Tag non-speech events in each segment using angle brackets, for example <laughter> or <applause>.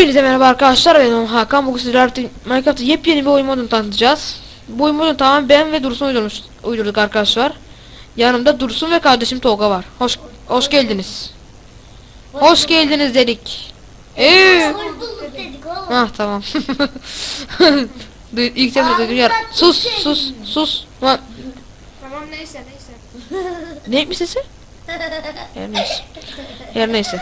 Hepinize merhaba arkadaşlar ben Hakan bugün sizlerle Minecraft'ta yepyeni bir oyun modunu tanıtacağız. Bu oyun modunu tamamen ben ve Dursun uydurmuş, uydurduk arkadaşlar. Yanımda Dursun ve kardeşim Tolga var. Hoş hoş geldiniz. Hoş geldiniz dedik. Eee. Ah tamam. <laughs> İlk defa duydum yer. Sus sus sus. Lan Tamam neyse neyse. neymiş sesi? <laughs> Her neyse. Her neyse.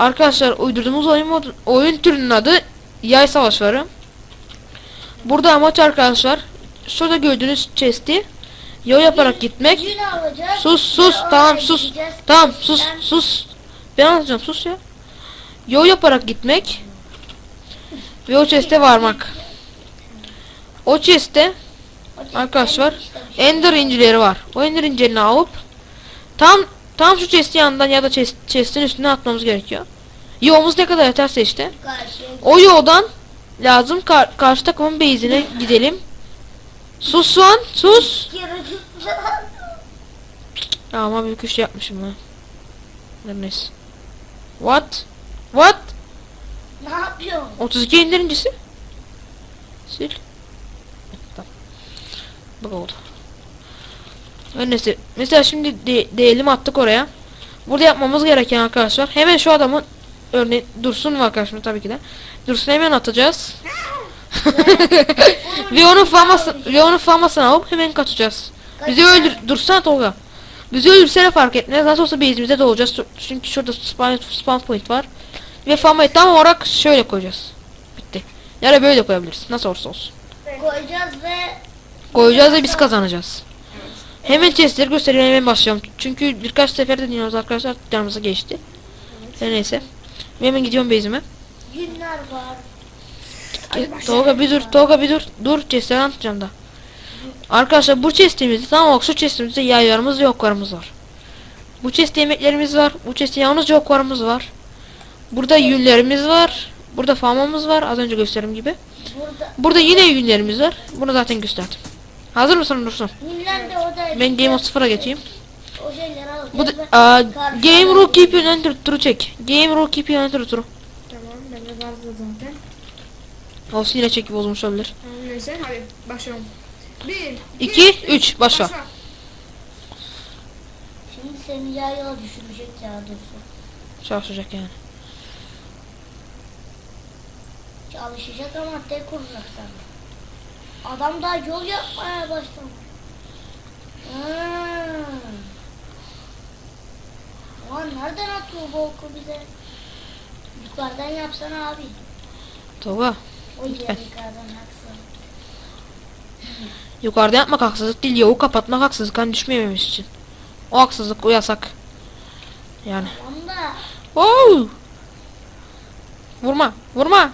Arkadaşlar uydurduğumuz oyun mod oyun türünün adı Yay Savaşları. Burada amaç arkadaşlar şurada gördüğünüz chest'i yol yaparak gitmek. Sus sus tamam sus. Tamam sus sus. Ben anlatacağım sus ya. Yol yaparak gitmek ve o chest'e varmak. O chest'te arkadaşlar şey. Ender incileri var. O Ender incilerini alıp tam tam şu chest'in yanından ya da chest, chest'in üstüne atmamız gerekiyor. Yolumuz ne kadar yeterse işte. O yoldan lazım kar- karşı takımın base'ine gidelim. Sus lan sus. ama büyük iş yapmışım ha. Her Neyse. What? What? ne yapıyorsun? 32 indirincisi. Sil. Tamam. Bak oldu. Her Neyse. Mesela şimdi de değelim attık oraya. Burada yapmamız gereken arkadaşlar. Hemen şu adamın örneğin Dursun var karşımda tabii ki de. Dursun hemen atacağız. <laughs> ve onun famasını ve onun famasını alıp hemen kaçacağız. Bizi öldür Dursana Tolga. Bizi öldürse de fark etmez. Nasıl olsa base'imize doğacağız. Çünkü şurada spawn, spawn point var. Ve famayı tam olarak şöyle koyacağız. Bitti. Ya da böyle koyabiliriz. Nasıl olursa olsun. Koyacağız ve Koyacağız ve biz kazanacağız. Hemen chestleri göstereyim hemen başlayalım. Çünkü birkaç sefer de dinliyoruz arkadaşlar. Yanımıza geçti. Her neyse. Hemen gidiyorum base'ime. yünler var. Tolga bir dur. Tolga bir dur. Dur chestleri anlatacağım da. Arkadaşlar bu chestimizde tam olarak şu chestimizde yaylarımız ve oklarımız var. Bu chestte yemeklerimiz var. Bu chestte yalnızca oklarımız var. Burada yünlerimiz var. Burada famamız var. Az önce gösterdiğim gibi. Burada Burada yine yünlerimiz var. Bunu zaten gösterdim. Hazır mısın Dursun? Ben Game of 0'a geçeyim. Alacağız. Bu da, Game Rule Keep You Enter turu çek. Game Rule Keep You Enter turu. Tamam ben de vardı zaten. Olsun yine çeki bozmuş olabilir. Neyse hadi başlayalım. Bir, İki, üç, başla. Şimdi seni yola düşürecek ya dursun. Çalışacak yani. Çalışacak ama tek kuracak sana. Adam daha yol yapmaya başlamış. Hmm. Lan nereden atıyor bu oku bize? Yukarıdan yapsana abi. Tolga. O yukarıdan yapsana. Yukarıda yapmak haksızlık değil. Yavu kapatmak haksızlık. Hani düşmememiz için. O haksızlık. O yasak. Yani. Oo! Vurma. Vurma.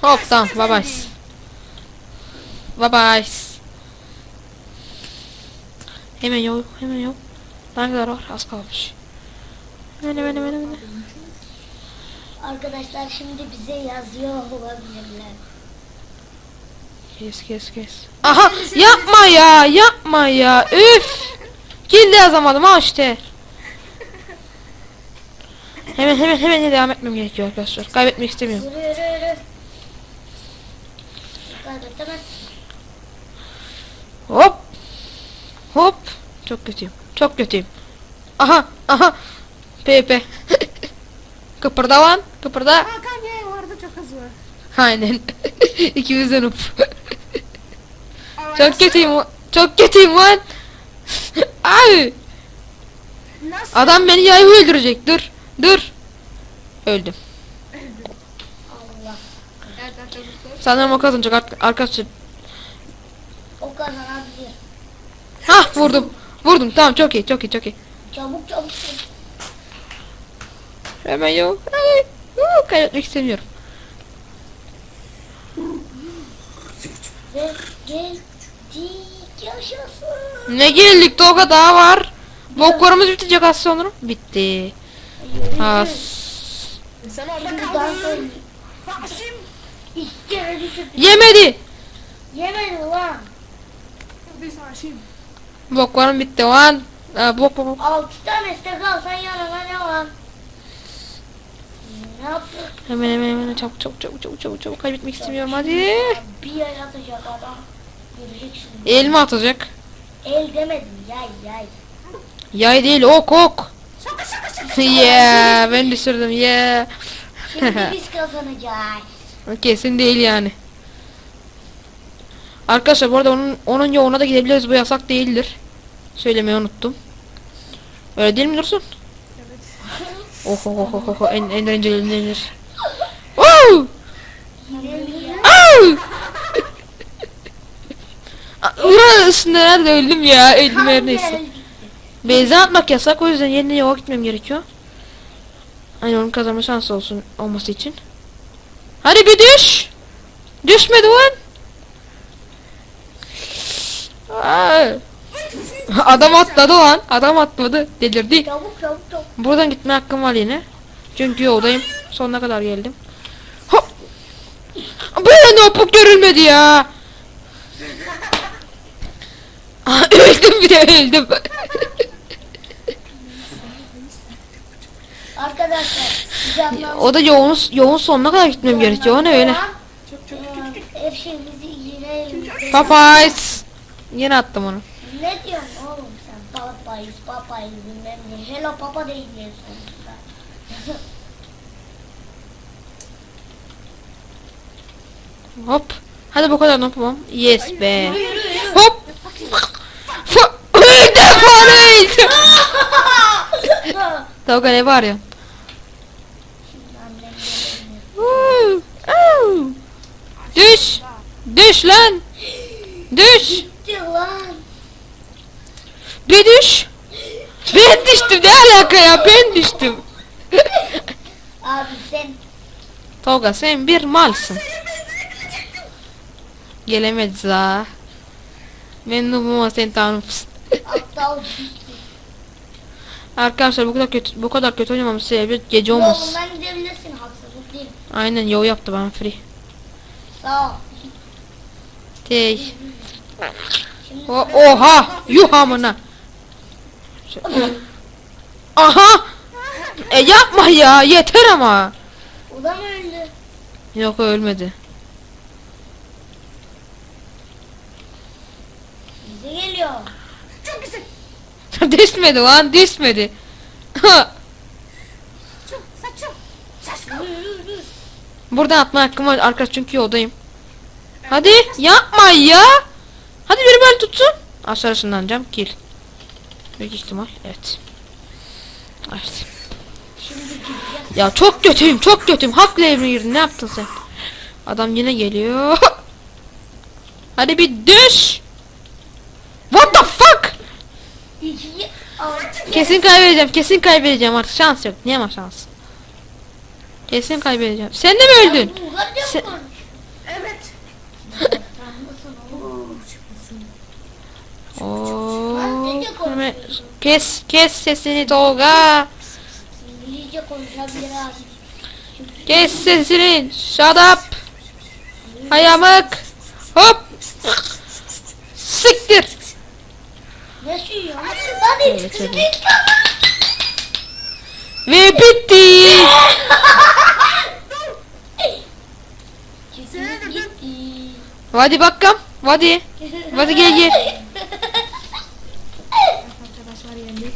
Hop tamam. Bye bye. Bye bye. Hemen yol. Hemen yol. Ne kadar var? Az kalmış. Hemen hemen hemen hemen. arkadaşlar şimdi bize yazıyor olabilirler. Kes kes kes. Aha yapma ya yapma ya üf. Kill de yazamadım ha işte. Hemen hemen hemen devam etmem gerekiyor arkadaşlar. Kaybetmek istemiyorum. Yürü yürü yürü. Kaybetemez. Hop. Hop. Çok kötüyüm. Çok kötüyüm. Aha aha. PP. <laughs> Kıpırda lan. Kıpırda. Hakan ya orada çok az var. Aynen. <laughs> İkimizden up. Ama Çok kötüyüm. Çok kötüyüm lan. Ay. Nasıl? Adam beni yayı öldürecek. Dur. Dur. Öldüm. Allah. Sanırım o kazanacak ar- arkadaşlar. O kazanabilir. Hah vurdum. Vurdum. Tamam çok iyi. Çok iyi. Çok iyi. Çabuk çabuk. Hemen yok. Ay. Uu, kaybetmek istemiyorum. Ve geldik yaşasın. Ne geldik Tolga daha var. Boklarımız bitecek az sonra. Bitti. As. Sen orada kaldın. Yemedi. Yemedi lan. Biz Haşim. Boklarım bitti lan. Aa, bok bok bok. Altı tane istek alsan yanına ne var? Hemen hemen hemen çabuk çabuk çabuk çabuk çabuk çabuk kaybetmek istemiyorum hadi. Bir yay atacak adam. Göreceksin. El mi atacak? El demedim yay yay. Yay değil ok ok. <laughs> yeah ben düşürdüm yeah. Şimdi <laughs> biz kazanacağız. Kesin değil yani. Arkadaşlar bu arada onun, onun yoğuna da gidebiliriz bu yasak değildir. Söylemeyi unuttum. Öyle değil mi Dursun? Evet. Oh oh oh oh oh en en önce elinir. Oh! Oh! Üstünde nerede öldüm ya öldüm her neyse. Beyza atmak yasak o yüzden yerine yoğa gitmem gerekiyor. Hani onun kazanma şansı olsun olması için. Hadi bir düş. Düşmedi lan. <laughs> Adam atladı lan. Adam atladı. Delirdi. Çabuk çabuk çabuk. Buradan gitme hakkım var yine. Çünkü yoldayım. Sonuna kadar geldim. Hop. Böyle notebook görülmedi ya. <laughs> Öldüm bir de öldüm. <laughs> Arkadaşlar o da yoğun yoğun sonuna kadar gitmem gerekiyor. O ne öyle? Her şeyimizi yine. Papayz. Yine attım onu. Papa değil diye sonuçta. Hop. Hadi bu kadar yapamam. Yes be. Hop. Öldü ne <laughs> var ya? Düş. Düş lan. Düş. Bir düş. Ben düştüm. Ne alaka ya? Ben düştüm. Abi sen Tolga sen bir malsın. Gelemedi ha. Ben nubuma sen tanımsın. aptal. Arkadaşlar bu kadar kötü bu kadar kötü oynamamın sebebi gece ben gidebilirsin haksızlık değil. Aynen yol yaptı bana free. Sağ ol. Tey. Şimdi O, oha! Amına. Aha! E yapma ya yeter ama. o da mı öldü? Yok ölmedi. Bize geliyor. çok güzel. <laughs> düşmedi lan düşmedi. <laughs> Çok saçım. Buradan atma hakkım var arkadaş çünkü yoldayım. Hadi yapma ya. Hadi biri böyle tutsun. Aşağı ışınlanacağım. Kill. Büyük ihtimal. Evet. Evet. Ya çok kötüyüm çok kötüyüm. Haklı evine girdin ne yaptın sen? Adam yine geliyor. <laughs> Hadi bir düş. What the fuck? Kesin kaybedeceğim kesin kaybedeceğim artık şans yok. Niye ama şans? Kesin kaybedeceğim. Sen de mi öldün? Sen-? Evet. Oo, hemen- kes kes sesini Tolga. İngilizce konuşabilir abi. Kes sesini. Shut up. Hayamık. Hop. Siktir. Ne suyuyor? Hadi. Evet, Hadi. Ve bitti. Hadi bakalım. Hadi. Hadi gel gel. <laughs> Arkadaşlar yendik.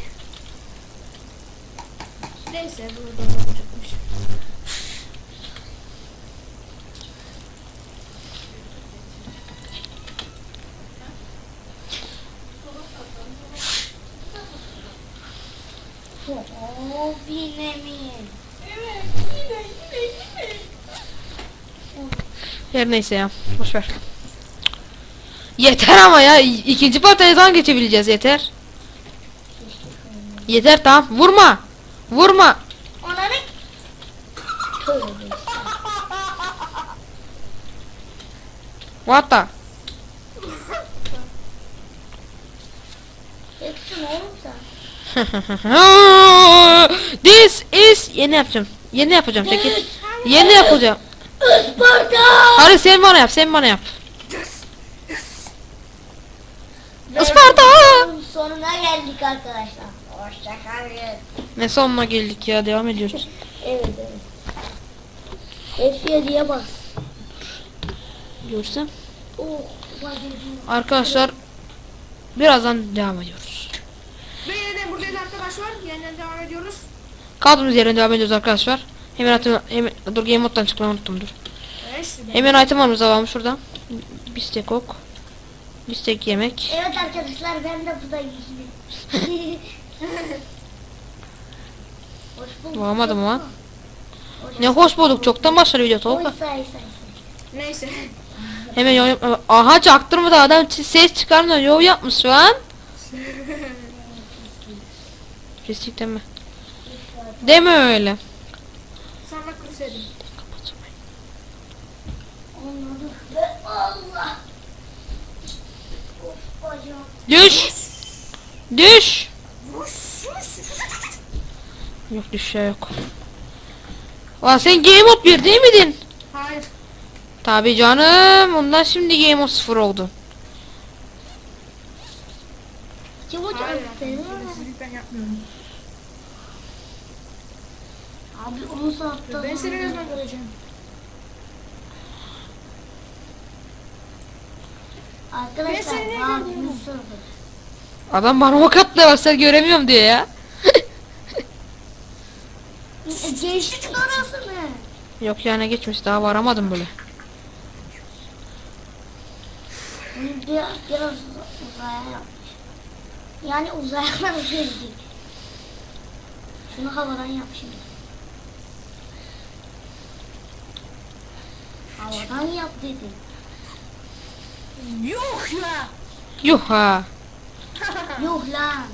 Neyse burada da olacakmış. Of yine mi? Her neyse ya. Boş ver. Yeter ama ya. İkinci partaya ne zaman geçebileceğiz yeter. Yeter tamam. Vurma. Vurma. Tövbe. What the? <laughs> This is yeni yapacağım. Yeni yapacağım çekil. Yeni yapacağım. Isparta! Hadi sen bana yap, sen bana yap. Isparta! Sonuna geldik arkadaşlar. Hoşçakalın. Ne sonuna geldik ya devam ediyoruz. <laughs> Evet evet. F7'ye bas. Görsem. Oh. Arkadaşlar birazdan devam ediyoruz. Ve yeniden buradayız arkadaşlar. Yeniden devam ediyoruz. Kaldığımız yerden devam ediyoruz arkadaşlar. Hemen item, hemen, dur game moddan çıkmayı unuttum dur. Evet. Hemen item almamız varmış şuradan. Bir ok. Bir stek yemek. Evet arkadaşlar ben de buradayım şimdi. <laughs> Hoş bulduk. Hoş Ne hoş bulduk çoktan başladı video Tolga. Neyse. Hemen yol yapma. Aha çaktırmadı adam ses çıkarmıyor yol yapmış şu an. Risk deme. Deme öyle. Sonra kursedim. Anladım. Ve Allah. Of bacağım. Düş. Düş. Yok düş şey yok. Aa sen game mode 1 değil miydin? Hayır. Tabi canım. Ondan şimdi game mode 0 oldu. Hayır. Şerefsizlik ben yapmıyorum. Abi 10 saatte. Ben seni ne zaman göreceğim? Arkadaşlar sordu. Adam bana ok attı bak sen göremiyorum diyor ya. Geçti çıkarıyorsun ne? Yok yani geçmiş daha varamadım böyle. Biraz, biraz uzaya yapmış. Yani uzaya girdik. <laughs> Şunu havadan yap şimdi. Havadan yap dedim. Yok ya. Yuh ha. Yuh lan.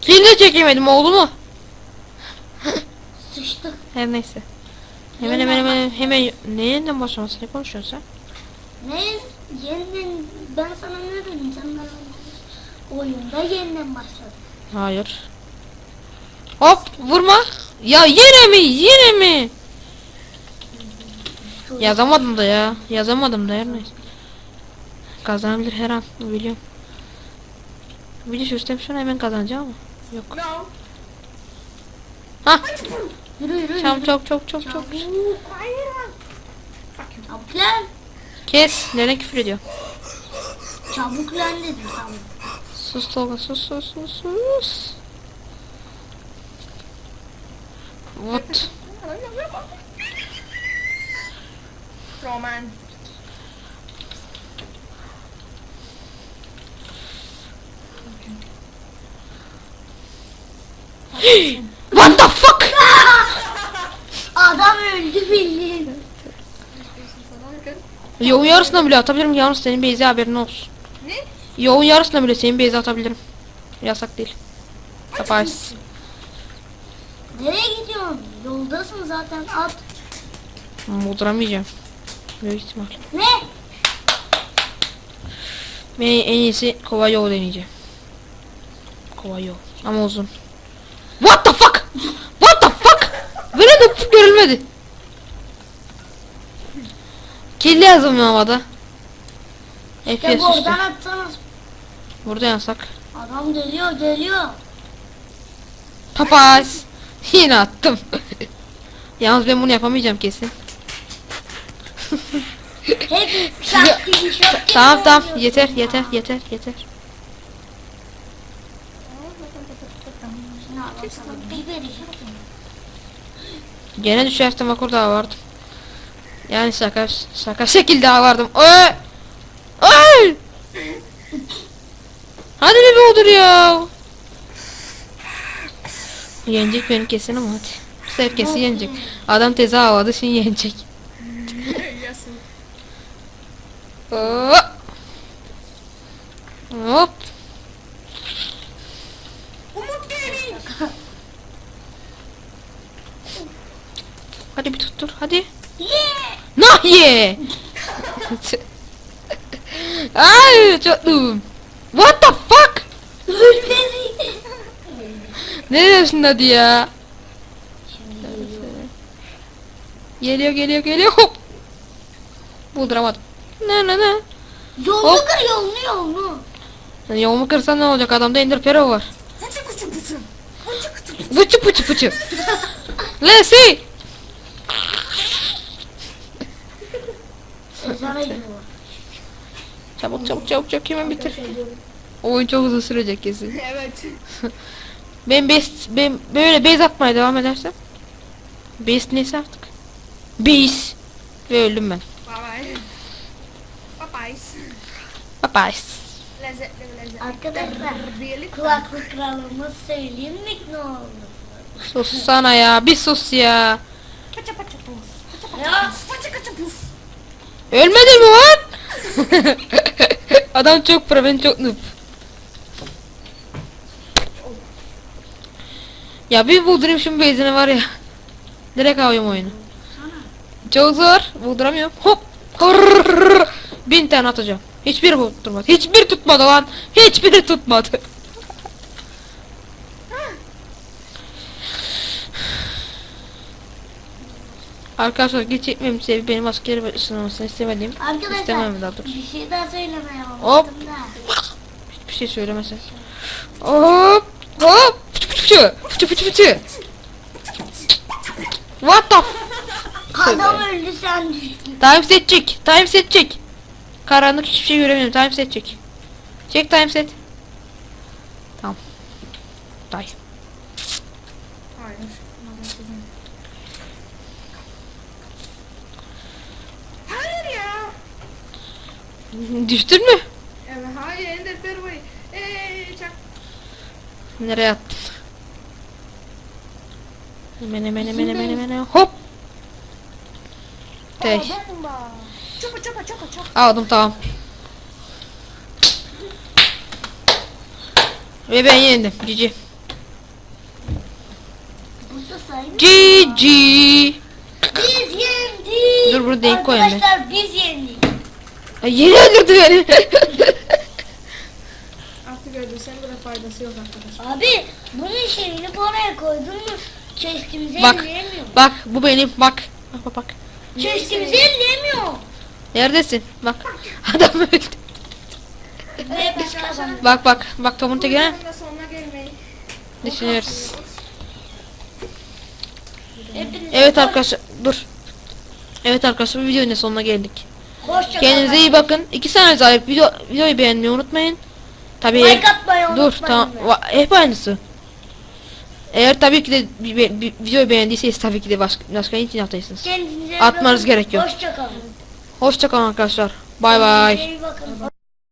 Kill de çekemedim oldu mu? Sıçtık. Her neyse. Hemen hemen hemen hemen ne yeniden başlaması ne konuşuyorsun sen? Ne? Yeniden ben sana ne dedim? Sen bana oyunda yeniden başladı. Hayır. Hop vurma. Ya yine mi yine mi? Yazamadım da ya. Yazamadım da her neyse. Kazanabilir her an biliyorum. Bir de süslem şunu hemen kazanacağım ama. Yok. No. Ha. Yürü yürü. Çabuk yürü. çabuk çabuk çabuk çabuk. Lan. Kes. Nereye küfür ediyor? Çabuk lan dedim tamam. Sus Tolga sus sus sus sus. What? Roman. What the fuck? <laughs> Adam öldü bildiğin. Yolun yarısına bile atabilirim yalnız senin Beyza haberin olsun. Ne? Yolun yarısına bile senin Beyza atabilirim. Yasak değil. Yaparsın. Nereye gidiyorsun? Yoldasın zaten at. Mudramayacağım. Büyük ihtimal. Ne? Ben en iyisi kova yol deneyeceğim. Kova yol. Ama uzun. What the fuck? What the fuck? Böyle de görülmedi. Kirli yazılmıyor havada. Ya FPS üstü. buradan atsanız. Burada yasak. Adam geliyor geliyor. Papaz. <laughs> Yine attım. <laughs> Yalnız ben bunu yapamayacağım kesin. Hep <laughs> şarkı şarkı. Tamam tamam yeter yeter yeter yeter. Şuna baksana, bir vereceğim. Gene düşersem bak orada vardım. Yani şaka şaka <laughs> şekilde vardım. Oy! Oy! Hadi ne olur ya. Yenecek benim kesin ama hadi. Sefer kesin yenecek. Adam teze havada şimdi yenecek. Hop. Hop. Hadi bir tuttur hadi. Yeah! Nah ye. Ay çocuğum. What the fuck? Ölmedi. Ne diyorsun hadi ya? Geliyor. Geliyor geliyor hop. Bulduramadım. Ne ne ne. Yolunu Hop. kır yolunu yolunu. Sen yolumu kırsan ne olacak adamda ender pero var. Fıçı. Fıçı fıçı fıçı. Bıçı bıçı bıçı. Lesi. Sana gibi var. Çabuk çabuk çabuk çabuk hemen bitir. Oyun çok uzun sürecek kesin. <laughs> evet. <laughs> Ben best ben böyle base atmaya devam edersem base neyse artık. Base ve öldüm ben. Bye bye. Bye bye. Lezzetli lezzetli. Arkadaşlar Birlik. kulaklık kralımız söyleyeyim mi ne oldu? Sus sana ya bir sus ya. Paça paça pus. Paça Ya paça paça pus. Ölmedi mi lan? <laughs> Adam çok pro ben çok noob. Ya bir buldurayım şu base'ine var ya. Direkt alıyorum oyunu. Çok zor. Bulduramıyorum. Hop. Hırrrr. Bin tane atacağım. Hiçbir tutmadı. Hiçbir tutmadı lan. Hiçbiri tutmadı. Arkadaşlar geç etmem sebebi benim askeri ısınmasını istemediğim. arkadaşlar İstemem daha doğrusu. bir şey daha söylemeye Hop. da. Hiçbir şey söylemesin. Hop hop fıçı fıçı fıçı fıçı fıçı What the Adam öldü sen düştün. Time set çek time set çek Karanlık hiçbir şey göremiyorum time set çek Çek time set Tamam Day Hayır. Hayır ya. Düştün mü? Evet hayır Ender Perva'yı. Eee çak. Nereye attın? Hemen hemen hemen hemen hemen hop Bomba. Çapa çapa çapa çapa. Aldım tamam Ve ben yendim sayın. GG Biz yendik. Dur, bunu denk koyayım ben. Arkadaşlar biz yendik. Ay, Yeni öldürdü beni <laughs> Artık öldü. Sen bile faydası yok arkadaşlar. Abi bunun şeyini oraya koydun mu? Chestimizi Bak. elleyemiyor. bak bu benim bak Bak bak bak Chestimizi elleyemiyor. Neredesin? Bak <laughs> adam öldü Ve biz kazandık. Bak bak bak Tom'un tekine Bunun da sonuna gelmeyi. düşünüyoruz Evet arkadaşlar dur Evet arkadaşlar bu videonun da sonuna geldik Hoşça Kendinize iyi bakın. 2 saniye daha video, videoyu beğenmeyi unutmayın. Tabii Like atmayı Dur tamam. hep aynısı. Eğer tabii ki de bir, bir, bir videoyu beğendiyseniz tabii ki de başka, başka için ataysınız Kendinize Atmanız gerekiyor. Hoşça kalın. Arkadaşlar. Bay bay.